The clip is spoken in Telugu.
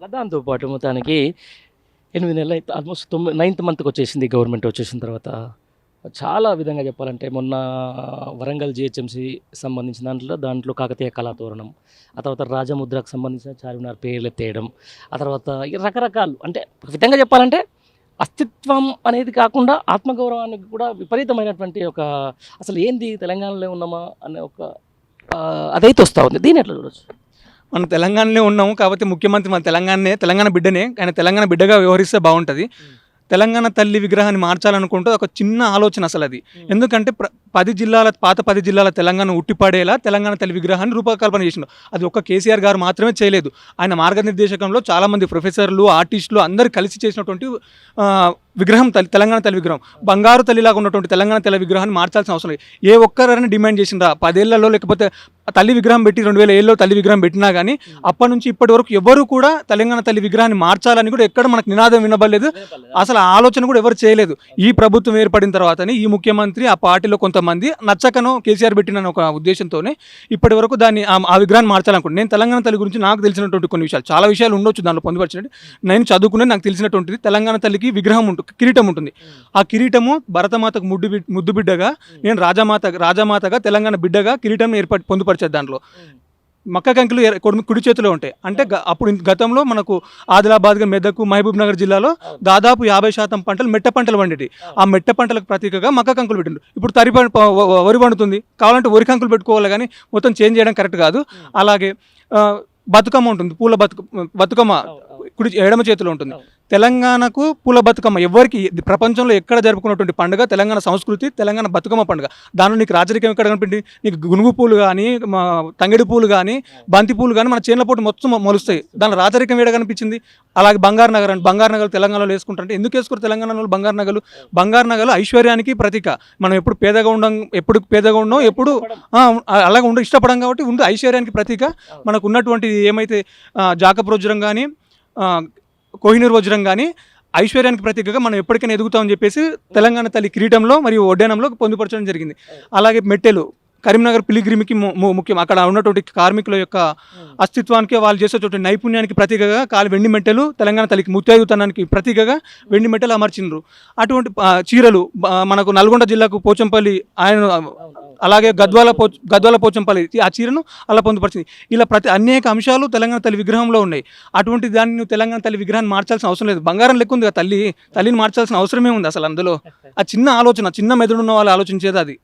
దాంతో పాటు మొత్తానికి ఎనిమిది నెలలు అయితే ఆల్మోస్ట్ తొమ్మిది నైన్త్ మంత్కి వచ్చేసింది గవర్నమెంట్ వచ్చేసిన తర్వాత. చాలా విధంగా చెప్పాలంటే మొన్న వరంగల్ జిహెచ్ఎంసి సంబంధించిన దాంట్లో దాంట్లో కాకతీయ కళాతోరణం ఆ తర్వాత రాజముద్రకు సంబంధించిన చార్మినార్ పేర్లు ఎత్తేయడం ఆ తర్వాత రకరకాలు. అంటే ఒక విధంగా చెప్పాలంటే అస్తిత్వం అనేది కాకుండా ఆత్మగౌరవానికి కూడా విపరీతమైనటువంటి ఒక అసలు ఏంది తెలంగాణలో ఉన్నామా అనే ఒక అదైతే వస్తూ ఉంది. దీని ఎట్లా చూడొచ్చు? మనం తెలంగాణలో ఉన్నాము కాబట్టి ముఖ్యమంత్రి మన తెలంగాణనే తెలంగాణ బిడ్డనే ఆయన తెలంగాణ బిడ్డగా వ్యవహరిస్తే బాగుంటుంది. తెలంగాణ తల్లి విగ్రహాన్ని మార్చాలనుకుంటే ఒక చిన్న ఆలోచన అసలు అది. ఎందుకంటే పది జిల్లాల పాత పది జిల్లాల తెలంగాణ ఉట్టిపడేలా తెలంగాణ తల్లి విగ్రహాన్ని రూపకల్పన చేసిండు. అది ఒక్క కేసీఆర్ గారు మాత్రమే చేయలేదు. ఆయన మార్గనిర్దేశకంలో చాలామంది ప్రొఫెసర్లు ఆర్టిస్టులు అందరు కలిసి చేసినటువంటి విగ్రహం తల్లి తెలంగాణ తల్లి విగ్రహం. బంగారు తల్లిలాగా ఉన్నటువంటి తెలంగాణ తల్లి విగ్రహాన్ని మార్చాల్సిన అవసరం లేదు. ఏ ఒక్కరైనా డిమాండ్ చేసిండ్రా? పదేళ్ళలో లేకపోతే తల్లి విగ్రహం పెట్టి రెండు వేల ఏళ్ళలో తల్లి విగ్రహం పెట్టినా కానీ అప్పటి నుంచి ఇప్పటి వరకు ఎవరు కూడా తెలంగాణ తల్లి విగ్రహాన్ని మార్చాలని కూడా ఎక్కడ మనకు నినాదం వినబడలేదు. అసలు ఆలోచన కూడా ఎవరు చేయలేదు. ఈ ప్రభుత్వం ఏర్పడిన తర్వాతనే ఈ ముఖ్యమంత్రి ఆ పార్టీలో కొంతమంది నచ్చకనో కేసీఆర్ పెట్టిన ఒక ఉద్దేశంతోనే ఇప్పటి వరకు దాన్ని ఆ- ఆ విగ్రహాన్ని మార్చాలనుకుంటున్నాను నేను తెలంగాణ తల్లి గురించి నాకు తెలిసినటువంటి కొన్ని విషయాలు. చాలా విషయాలు ఉండొచ్చు దాంట్లో పొందుపరిచినట్టు. నేను చదువుకునే నాకు తెలిసినటువంటిది తెలంగాణ తల్లికి విగ్రహం ఉంటుంది కిరీటం ఉంటుంది. ఆ కిరీటము భరతమాతకు ముద్దు ముద్దు బిడ్డగా నేను రాజమాత రాజమాతగా తెలంగాణ బిడ్డగా కిరీటం ఏర్పాటు పొందుపరిచేది దాంట్లో. మక్క కంకులు కుడి చేతిలో ఉంటాయి. అంటే అప్పుడు గతంలో మనకు ఆదిలాబాద్ మెదక్ మహబూబ్ నగర్ జిల్లాలో దాదాపు యాభై శాతం పంటలు మెట్ట పంటలు వండేవి ఆ మెట్ట పంటలకు ప్రతీకగా మక్క కంకులు పెట్టిండ్రు ఇప్పుడు తరి వరి పండుతుంది. కావాలంటే వరి కంకులు పెట్టుకోవాలి కానీ మొత్తం చేంజ్ చేయడం కరెక్ట్ కాదు. అలాగే బతుకమ్మ ఉంటుంది. పూల బతుక బతుకమ్మ కుడి ఎడమ చేతిలో ఉంటుంది. తెలంగాణకు పూల బతుకమ్మ. ఎవరికి ప్రపంచంలో ఎక్కడ జరుపుకున్నటువంటి పండుగ? తెలంగాణ సంస్కృతి తెలంగాణ బతుకమ్మ పండుగ. దానిలో నీకు రాజరికం ఎక్కడ కనిపించింది? నీకు గునుగు పూలు కానీ మా తంగడి పూలు కానీ బంతి పూలు కానీ మన చేనుల పూట మొత్తం మొలుస్తాయి. దానిలో రాజరికం ఏడ కనిపించింది? అలాగే బంగారు నగర్ అంటే బంగారు నగలు తెలంగాణలో వేసుకుంటారంటే ఎందుకు వేసుకోరు తెలంగాణలో బంగారు నగలు? బంగారు నగలు ఐశ్వర్యానికి ప్రతీక. మనం ఎప్పుడు పేదగా ఉండం ఎప్పుడు పేదగా ఉండం ఎప్పుడు అలాగే ఉండ ఇష్టపడం కాబట్టి ఉండి ఐశ్వర్యానికి ప్రతీక. మనకు ఉన్నటువంటి ఏమైతే ఆ, జాకప్ వజ్రం కానీ కోహినూర్ వజ్రం కానీ ఐశ్వర్యానికి ప్రతీకగా మనం ఎప్పటికైనా ఎదుగుతామని చెప్పేసి తెలంగాణ తల్లి కిరీటంలో మరియు ఒడ్డానంలో పొందుపరచడం జరిగింది. అలాగే మెట్టెలు కరీంనగర్ పిలిగ్రిమికి ముఖ్యం. అక్కడ ఉన్నటువంటి కార్మికుల యొక్క అస్తిత్వానికి వాళ్ళు చేసేటువంటి నైపుణ్యానికి ప్రతీకగా కాలి వెండి మెట్టెలు తెలంగాణ తల్లికి ముత్యాయుతనానికి ప్రతీకగా వెండి మెట్టెలు అమర్చిండ్రు అటువంటి చీరలు మనకు నల్గొండ జిల్లాకు పోచంపల్లి ఆయన అలాగే గద్వాల పో గద్వాల పోచంపల్లి ఆ చీరను అలా పొందుపరిచింది. ఇలా ప్రతి అనేక అంశాలు తెలంగాణ తల్లి విగ్రహంలో ఉన్నాయి. అటువంటి దాన్ని నువ్వు తెలంగాణ తల్లి విగ్రహాన్ని మార్చాల్సిన అవసరం లేదు. బంగారం లెక్క ఉంది కదా తల్లి తల్లిని మార్చాల్సిన అవసరమే ఉంది అసలు అందులో. ఆ చిన్న ఆలోచన చిన్న మెదడు ఉన్న వాళ్ళు ఆలోచించేది అది.